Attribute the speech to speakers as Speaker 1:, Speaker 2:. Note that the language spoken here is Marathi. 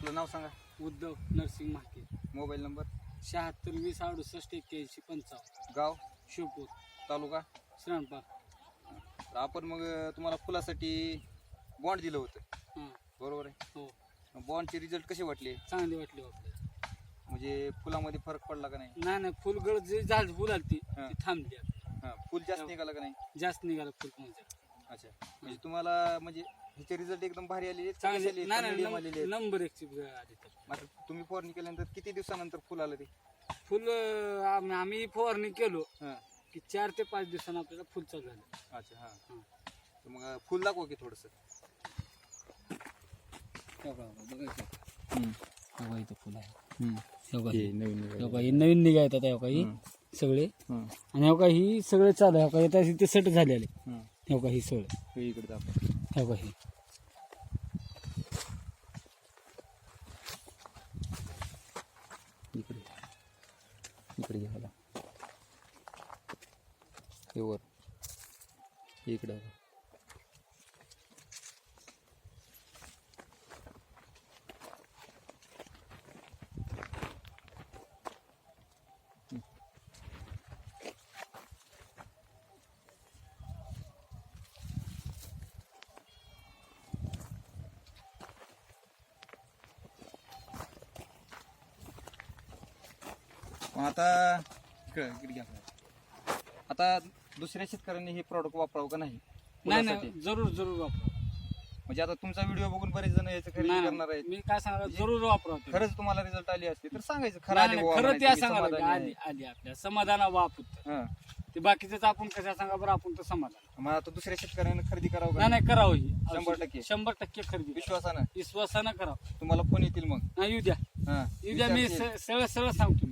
Speaker 1: आपलं नाव सांगा.
Speaker 2: उद्धव नरसिंग महाके.
Speaker 1: Mobile number?
Speaker 2: शहात्तर वीस अडुसष्ट एक्क्याऐंशी पंचावन्न.
Speaker 1: गाव?
Speaker 2: शिवपूर.
Speaker 1: तालुका?
Speaker 2: श्रावणपार
Speaker 1: तर आपण मग तुम्हाला फुलासाठी बॉन्ड दिलं होतं.
Speaker 2: हां.
Speaker 1: बरोबर आहे?
Speaker 2: हो.
Speaker 1: बॉन्डचे रिझल्ट कसे वाटले?
Speaker 2: चांगली वाटली आपल्याला
Speaker 1: म्हणजे फुलामध्ये फरक पडला का नाही?
Speaker 2: नाही नाही फुल गळ जे झालं फुल आली ती
Speaker 1: हां.
Speaker 2: थांबली. आता.
Speaker 1: हां फुल जास्त निघालं का नाही?
Speaker 2: जास्त निघालं फुल कोणाच्या
Speaker 1: अच्छा. म्हणजे तुम्हाला म्हणजे ह्याचे रिझल्ट एकदम भारी आलेले आहेत
Speaker 2: चांगली? नाही
Speaker 1: का
Speaker 2: नाही
Speaker 1: medium आलेले
Speaker 2: नंब-
Speaker 1: आहेत?
Speaker 2: नंबर आली तर.
Speaker 1: मग आता तुम्ही फवारणी केल्यानंतर किती दिवसानंतर फुल आलं ते?
Speaker 2: फुल अं, आम- आम्ही फवारणी केलो.
Speaker 1: हां.
Speaker 2: की चार ते पाच दिवसांनी आपल्याला फुल चालू झालं.
Speaker 1: अच्छा हां.
Speaker 2: हां.
Speaker 1: तर मग फुल दाखवा की थोडंसं.
Speaker 2: बघा इथं. फुल आहे.
Speaker 1: हम्म.
Speaker 2: हे बघा.
Speaker 1: हे नवीन
Speaker 2: हे बघा, हे नवीन निघायतात हे बघा ही सगळे.
Speaker 1: हम्म.
Speaker 2: आणि हे बघा ही सगळे चालू आहे. हे बघा येतात इथे सेट झालेले. हे बघा ही सगळे.
Speaker 1: हे इकडे दाखवा.
Speaker 2: हे बघा
Speaker 1: इकडे इकडे घ्या मला हे वर. हे इकडे मग आता इकडे इकडे घ्या आता दुसऱ्या शेतकऱ्यांनी हे प्रॉडक्ट वापरावं का नाही
Speaker 2: नाही? नाही जरूर जरूर वापरा
Speaker 1: म्हणजे आता तुमचा व्हिडिओ बघून बरेच जण याचं खरेदी
Speaker 2: नाही,
Speaker 1: करणार आहेत
Speaker 2: मी काय सांगणार जरूर वापरा.
Speaker 1: खरंच तुम्हाला रिझल्ट आले असते तर सांगायचं खरं
Speaker 2: नाही,
Speaker 1: आले
Speaker 2: नाही,
Speaker 1: बुवा
Speaker 2: खरं
Speaker 1: म्हणायचं,
Speaker 2: त्या
Speaker 1: मी समाधानी
Speaker 2: आली आली आपल्या समाधाना वापरत
Speaker 1: आहे. हां.
Speaker 2: ते बाकीचं आपण कसं सांगा बरं आपण तर समाधान
Speaker 1: मग आता दुसऱ्या शेतकऱ्यांना खरेदी करावं का
Speaker 2: नाही नाही करावं ही
Speaker 1: शंभर. टक्के.
Speaker 2: शंभर टक्के खरेदी करा.
Speaker 1: विश्वासानं
Speaker 2: विश्वासानं करावं
Speaker 1: तुम्हाला फोन येतील मग
Speaker 2: हा येऊ द्या
Speaker 1: हां
Speaker 2: येऊ द्या मी
Speaker 1: विचारतील.
Speaker 2: स- सरळ सरळ सांगतो